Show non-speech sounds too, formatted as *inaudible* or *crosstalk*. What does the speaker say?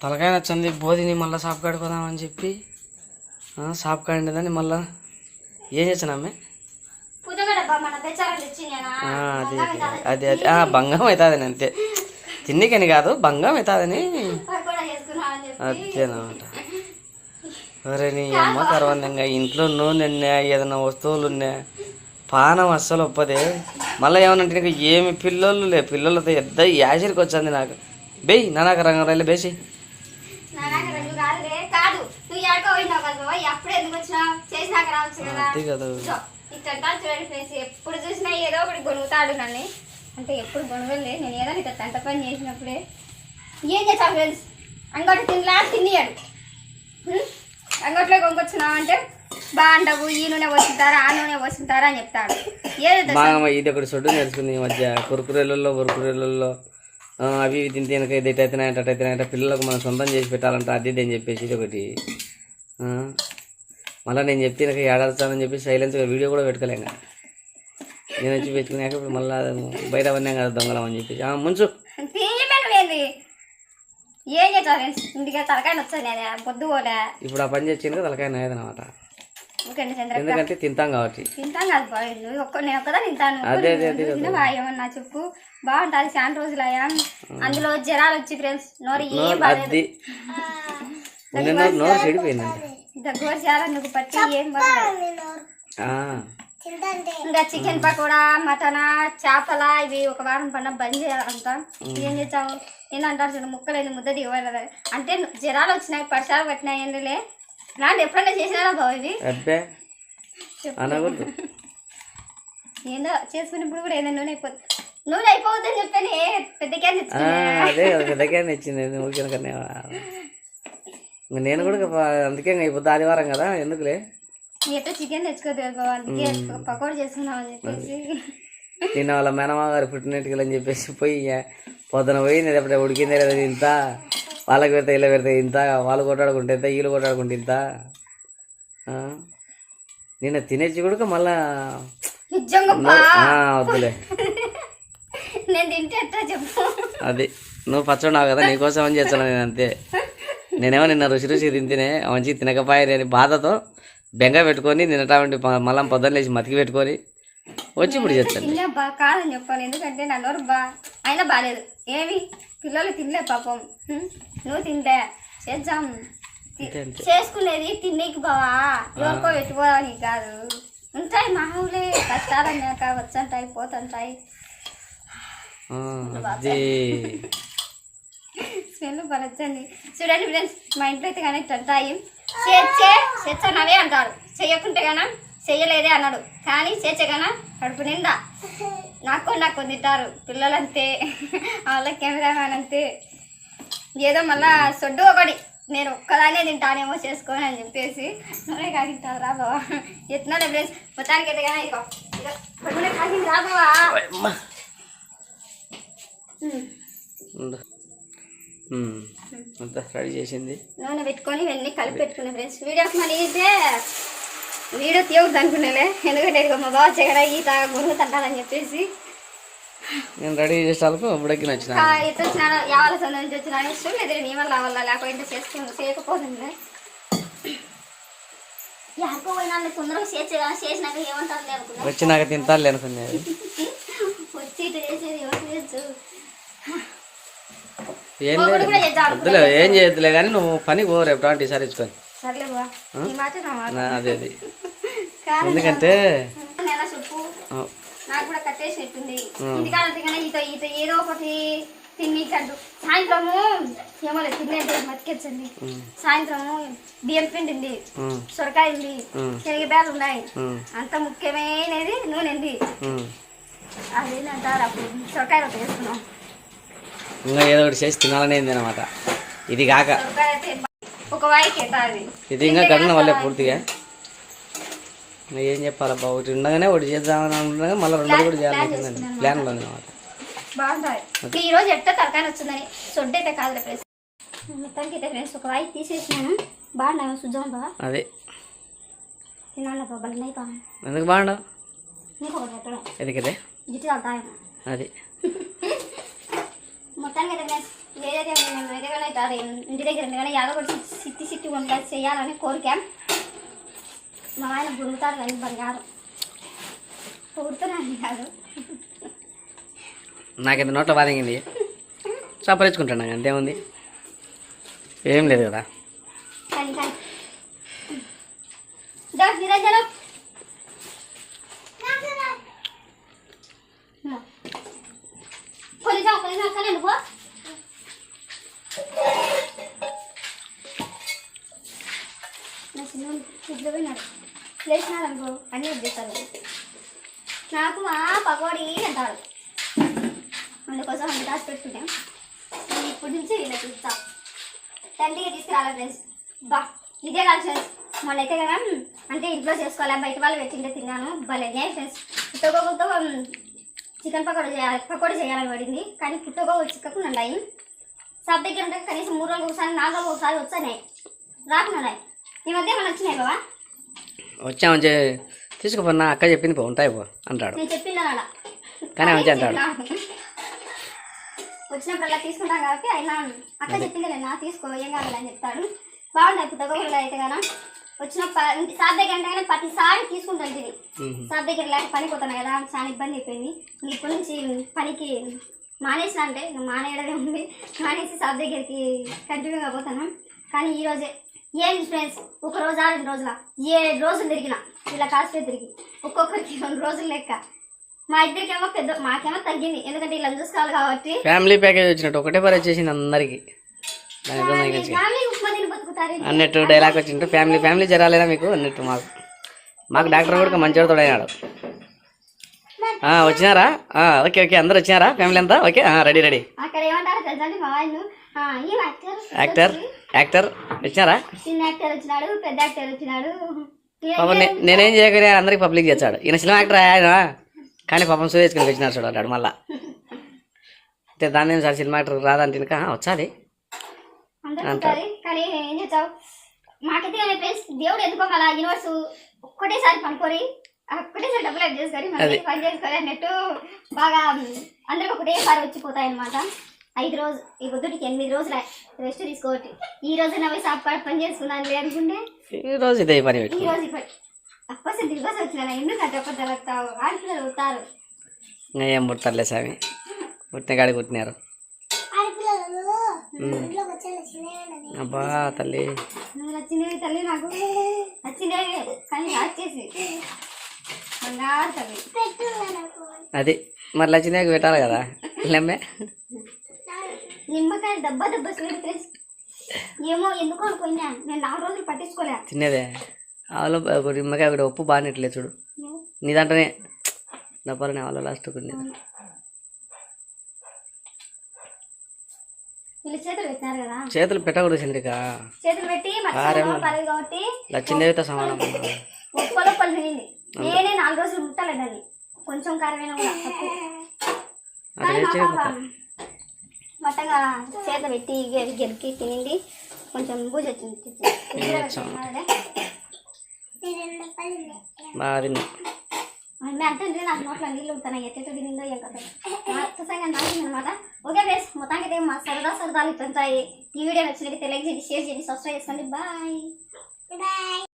తలకాయ నచ్చింది బోధిని మళ్ళీ షాప్ కాడికి పోదామని చెప్పి షాప్ కాడిందని మళ్ళా ఏం చేసాను అమ్మే? పుదగడబ్బా మన బెచ్చారం తెచ్చినేనా ఆ, అదే అదే అదే. భంగం అవుతుందని అంతే తిన్నికని కాదు భంగం అవుతుందని అంతేనమాట అరే నీ *laughs* అమ్మ కరవందంగా ఇంట్లో నూనె ఉన్నా ఏదైనా వస్తువులు ఉన్నా పానం అస్సలు ఒప్పదే. మళ్ళీ ఏమనంటే నీకు ఏమి పిల్లలు లే పిల్లలతో పెద్ద యాసిరికి వచ్చింది నాకు. బేయ్ నానాక రంగారాయలు బేసి నానాక రెండు కాదులే కాదు ఎక్కడికో పోయినావు కదా బాబా అప్పుడు ఎందుకు వచ్చినావు? చేసినాక రావచ్చు కదా. ఇట్లా చూడండి ఫ్రెండ్స్. ఎప్పుడు చూసినా ఏదో ఒకటి గొనుగుతాడు నన్ను. అంటే ఎప్పుడు గొనుగలే. నేను ఏదో ఇట్లా తంట పని చేసినప్పుడే. ఏం చేస్తావు ఫ్రెండ్స్? అంగటి తినలా? తినియాడు. అంగట్లో కొనుకొచ్చినావు అంటే బాగుండవు ఈ నూనె పోసుంటారా ఆ నూనె పోసుంటారా అని చెప్తాడు. ఏదో ఇది ఒకటి సొడ్డు నేర్చుకుంది ఈ మధ్య. కురుకురేళ్ళల్లో బొరుకురేళ్ళల్లో ఆ, అవి ఇవి తింటే వెనక ఇది ఎటైతున్నాయంట అటైతున్నాయంట పిల్లలకు మనం సొంతం చేసి పెట్టాలంట అది ఇది అని చెప్పేసి ఇది ఒకటి. మళ్ళీ నేను చెప్తే వెనక ఏడాడుతానని చెప్పి సైలెన్స్గా వీడియో కూడా పెట్టుకోలేం కదా. నేను వచ్చి పెట్టుకున్నాక ఇప్పుడు మళ్ళీ బయట పడినాం కదా దొంగలం అని చెప్పేసి. ఆ, ముంచు. ఏం చేస్తావు ఇంటికి తలకాయ వచ్చాను నేను పొద్దు కూడా ఇప్పుడు ఆ పని చేసింది తలకాయ చంద్ర ఎందుకంటే తింటాం కాబట్టి. తింటాను కాదు బాయ్ నువ్వు ఒక్క నేను ఒక్కదా తింటాను. అదే, అదే, అదే, నువ్వు తినవా? ఏమన్నా చెప్పు. బాగుంటుంది చాలా రోజులయ్యా అందులో జ్వరాలు వచ్చి ఫ్రెండ్స్. నోరు ఏం నిన్న నోరు చెడిపోయిందంట. దగ్గర చాలా నువ్వు పట్టి ఏం ఇంకా చికెన్ పకోడా మటన్ చేపల ఇవి ఒక వారం పన్న బంద్ చేయాలంట. ఏం చేస్తావు? నేను అంటాను చూడు ముక్కలేదు ముద్ద దిగబడదు అంటే జ్వరాలు వచ్చినాయి పర్షాలు పట్టినాయి ఏంటలే ఇలాంటి ఎప్పుడైనా చేసినారా బాబు ఇవి? అనకూడదు. ఏందో చేసుకున్నప్పుడు కూడా ఏదైనా నూనె అయిపోతుంది నూనె అయిపోతుందని చెప్పని పెద్ద క్యాన్ తెచ్చుకున్నా అదే కదా పెద్దగా ఇచ్చింది ఇంక నేను కూడా అందుకే ఇంక ఇప్పుడు ఆదివారం కదా ఎందుకులే? చికెన్ తెచ్చుకోదు పకోడా చేసుకున్నాం అని చెప్పేసి. నిన్న వాళ్ళ మేనమామ గారు పుట్టినట్టుగా అని చెప్పేసి పోయి పొద్దున పోయింది ఎప్పుడే ఉడికిందే లేదా ఇంత వాళ్ళకి పెడితే ఇలా పెడితే ఇంత వాళ్ళు కొట్టాడుకుంటే ఇంత వీళ్ళు కొట్టాడుకుంటే ఇంత? నిన్న తినేసి కూడా మళ్ళా వద్దులే. నేను తింటే చెప్పు? అది నువ్వు పచ్చడినావు కదా నీకోసం అని చేస్తాను నేను అంతే. నేనేమో నిన్న రుచి రుచి తింటేనే మంచి తినకపోయారు అని బాధతో బెంగ పెట్టుకొని నిన్నటువంటి మళ్ళీ పొద్దున్న లేచి మతికి పెట్టుకొని వచ్చి ఇప్పుడు బా కాదని చెప్పాలి ఎందుకంటే నా నోరు బా అయినా బాగాలేదు ఏమి? పిల్లలు తినలే పాపం? నువ్వు తినలే చేద్దాం. చేసుకునేది తినేకి బావా. ఎవరికో పెట్టుకోవడానికి కాదు. ఉంటాయి మామూలే కష్టాలు అన్నాక వచ్చంటాయి పోతుంటాయి. స్మెల్ బలొచ్చండి చూడండి ఫ్రెండ్స్ మా ఇంట్లో అయితే కానీ ఉంటాయి. చేర్చే చేర్చనవే అంటారు. చెయ్యకుంటే గాన? చెయ్యలేదే అన్నాడు. కానీ చేర్చగాన కడుపు నిండా. నాకు నాకు తింటారు. పిల్లలంతే. వాళ్ళ కెమెరామ్యాన్ అంతే. ఏదో మళ్ళా సొడ్డు ఒకటి. నేను ఒక్కదానే తింటానేమో చేసుకొని అని చెప్పేసి. నూనె కాగింటారు రా బావా. ఎత్తున్నాడు ఫ్రెండ్స్ మొత్తానికి అయితే కానీ ఇదిగో ఇదిగో, నూనె కాగింది రా బావా. అంతా రెడీ చేసింది. నూనె పెట్టుకొని ఇవన్నీ కలిపి పెట్టుకునే ఫ్రెండ్స్. వీడియోస్ మరి అయితే వీడియో తీయకూడదు అనుకునేలే ఎందుకంటే ఇదిగో మా బావ చెగడ ఈత గురుగు తట్టాలని చెప్పేసి. నేను రెడీ చేసేందుకు ఇప్పుడెక్కి నచ్చిన ఎట్లా వచ్చినాడో యావాల సంద నుంచి వచ్చినాడో ఇష్టం లేదు నీ వల్ల వల్ల లేకపోతే చేసుకుని చేయకపోతుంది యాకో పోయినా తొందరగా చేసేదా చేసినాక ఏమంటారు అనుకున్నా. వచ్చినాక తింటాలి అనుకునేది *laughs* వచ్చి ఇటు చేసేది ఎవరు చేయొచ్చు ఏం వద్దులే ఏం చేయొద్దులే కానీ నువ్వు పని పో రేపు రాంటి ఈసారి ఇచ్చుకొని అదే అది. ఎందుకంటే నాకు కూడా కట్టేసినట్టుంది ఇంటికాడ ఈత ఈత ఏదో ఒకటి తిని సాయంత్రము ఏమో లేదు తినేది మతికెచ్చండి సాయంత్రము బియ్యం పిండి ఉంది సొరకాయ ఉంది ఉన్నాయి. అంత ముఖ్యమైనది నూనె ఉంది. ఉమ్. అదేంటంటారు అప్పుడు సొరకాయ రొట్టె చేసుకున్నాం ఇంకా ఏదో ఒకటి చేసి తినాలనేది అనమాట ఇది కాక ఇది ఇంకా గడిన వల్లే పూర్తిగా. ఇంకా ఏం చెప్పాలబ్బా ఒకటి ఉండగానే ఒకటి చేద్దామని అనుకున్నా మళ్ళీ రెండోది కూడా చేయాలనుకుందండి ప్లాన్లో అనమాట ఈ రోజు ఎట్ట తరకాయ వచ్చిందని అయితే కాదు ఫ్రెండ్స్. మొత్తానికి అయితే ఫ్రెండ్స్ ఒక వాయి తీసేసినాను. బాగున్నాయి బాగా అదే. తినాలి బాబా ఎందుకు పెట్టడం ఎందుకదే? జిట్టు అది. *laughs* మొత్తానికి అయితే ఫ్రెండ్స్ ఏదైతే మేము కానీ అదే ఇంటి దగ్గర కానీ యాదో ఒకటి సిట్టి సిట్టి వంట చేయాలని కోరిక. మా ఆయన గుండుతాడు కానీ బంగారం. పొగుడుతున్నాను కాదు నాకెంత నోట్లో బాధింగింది. సంపరించుకుంటాను అంతేముంది ఏం లేదు కదా. కానీ కానీ దా నిరంజనం కొంచెం కొంచెం కానీ నువ్వు నా చిన్న ఇద్దరు పోయినాడు. లేచినాడు అనుకో అన్నీ వద్దేస్తారు నాకు మా పకోడీ అంటాడు అందుకోసం అంత దాచి పెట్టుకుంటాం నేను ఇప్పటి నుంచి వీళ్ళకి ఇస్తాం తండ్రికి తీసుకురావాలి ఫ్రెండ్స్. బా ఇదే కాదు ఫ్రెండ్స్. మొన్న అయితే కదా అంటే ఇంట్లో చేసుకోవాలి బయట వాళ్ళు పెట్టింటే తిన్నాను. భలే ఫ్రెండ్స్? పుట్టగోగుతో చికెన్ పకోడీ చేయాలి పకోడీ చేయాలని పడింది. కానీ పుట్టగోగు చిక్కకుండా ఉన్నాయి సబ్ దగ్గర ఉంటే కనీసం మూడు రోజులు ఒకసారి నాలుగు రోజులు ఒకసారి వచ్చాయి రాకున్నాయి ఈ మధ్య మనం వచ్చినాయి బాబా వచ్చామని చే తీసుకుపోన్నా అక్క చెప్పింది పో ఉంటాయి పో అంటాడు. నేను చెప్పిందా అలా కానీ మంచి అంటాడు. *laughs* వచ్చినప్పుడల్లా తీసుకుంటాం కాబట్టి అయినా అక్క చెప్పింది నా తీసుకో ఏం కావాలి అని చెప్తాడు బాగున్నాయి పుట్టగోళ్ళు అయితే కదా వచ్చిన సార్ దగ్గర అంటే కానీ ప్రతిసారి తీసుకుంటాను తిని. సార్ దగ్గర లేక పనికి పోతాను కదా చాలా ఇబ్బంది అయిపోయింది. ఇప్పటి నుంచి పనికి మానేసిన అంటే మానేయడమే ఉంది. మానేసి సార్ దగ్గరికి కంటిన్యూగా పోతాను. కానీ ఈ రోజే ఏంటి ఫ్రెండ్స్ ఒక రోజు ఆ రెండు రోజుల? ఏడు రోజులు తిరిగిన. ఇలా కాస్తే తిరిగి. ఒక్కొక్కరికి రెండు రోజులు లెక్క. మా ఇద్దరికేమో పెద్ద మాకేమో తగ్గింది. ఎందుకంటే ఇలా చూసుకోవాలి కాబట్టి. ఫ్యామిలీ ప్యాకేజ్ వచ్చినట్టు ఒకటే పని వచ్చేసింది అందరికి. అన్నట్టు డైలాగ్ వచ్చింటే ఫ్యామిలీ ఫ్యామిలీ జరాలేదా మీకు? అన్నట్టు మాకు. మాకు డాక్టర్ కూడా మంచిగా తోడైనాడు వచ్చినారా? Okay okay. అందరు వచ్చినారా? ఫ్యామిలీ అంతా? Okay ready ready. అక్కడ ఏమంటారు తెలుసా అండి మా ఆయన "ఆ, ఈ యాక్టర్ యాక్టర్ వచ్చినారా? పాపం నేనేం చేయకనే అందరికి పబ్లిక్ చేస్తాడు. ఈయన సినిమా యాక్టర్ ఆయన కానీ పాపం సూర్యస్ కిందకి వచ్చినారు చూడాడు మళ్ళా. *laughs* అంటే దాన్ని సార్ సినిమా యాక్టర్ రాదంటే ఇంకా వచ్చాది అందరూ చేస్తావు? మాకైతే కానీ ఫ్రెండ్స్ దేవుడు ఎందుకో అలా యూనివర్స్ ఒక్కటేసారి పనుకొని ఒక్కటేసారి డబ్బులు యాడ్ చేసుకొని మళ్ళీ పని చేసుకొని అన్నట్టు బాగా అందరికి ఒకటేసారి వచ్చిపోతాయి అనమాట ఐదు రోజు ఈ పొద్దుటికి ఎనిమిది రోజులు రెస్ట్ తీసుకోవట్టి. ఈ రోజు నవ్వి సాపాడు పని చేసుకున్నాను అనుకుంటే ఈ రోజు ఇదే పని ఈ రోజు అప్పస దివసం వచ్చిన ఎందుకంటే ఒక్క తెలతావు ఆడపిల్లలు ఇంకా ఏం పుడతారులే స్వామి. పుట్టిన కాడికి పుట్టినారు. అబ్బా తల్లి. నచ్చినవి తల్లి నాకు నచ్చినవి కానీ అది మరి లచ్చినాక పెట్టాలి కదా? లెమ్మే. నిమ్మకాయ దెబ్బ దెబ్బ ఏమో ఎందుకు అనుకున్నా. నేను నాలుగు రోజులు పట్టించుకోలే. తినేదే. ఆవులో నిమ్మకాయ ఒకటి ఉప్పు బాగానేట్లే చూడు. నీ దాంట్లోనే. ఆవులో లాస్ట్ కొన్ని చేతులు పెట్టినారు కదా. చేతులు పెట్టకూడదు చంద్రిక. చేతులు పెట్టి కాబట్టి లచ్చిందేవితో సమానం. ఉప్పలో పళ్ళు తినింది. నేనే నాలుగు రోజులు ముట్టలేదని కొంచెం కారమైన కూడా తప్పు. అది మొట్టంగా చేత పెట్టి గెలికి తినింది. కొంచెం బూజ వచ్చింది. బాగా తిన్నా అంటే నాకు నోట్లో నీళ్ళు ఉంటాయి ఎట్ట తినిందో ఏం కదా సంగతి నాకింది అనమాట ఓకే ఫ్రెండ్స్ మొత్తానికి అయితే మా సరదా సరదాలు ఇట్లుంటాయి ఈ వీడియో నచ్చినట్టు లైక్ షేర్ చేయండి సబ్స్క్రైబ్ చేసుకోండి. బాయ్. బాయ్.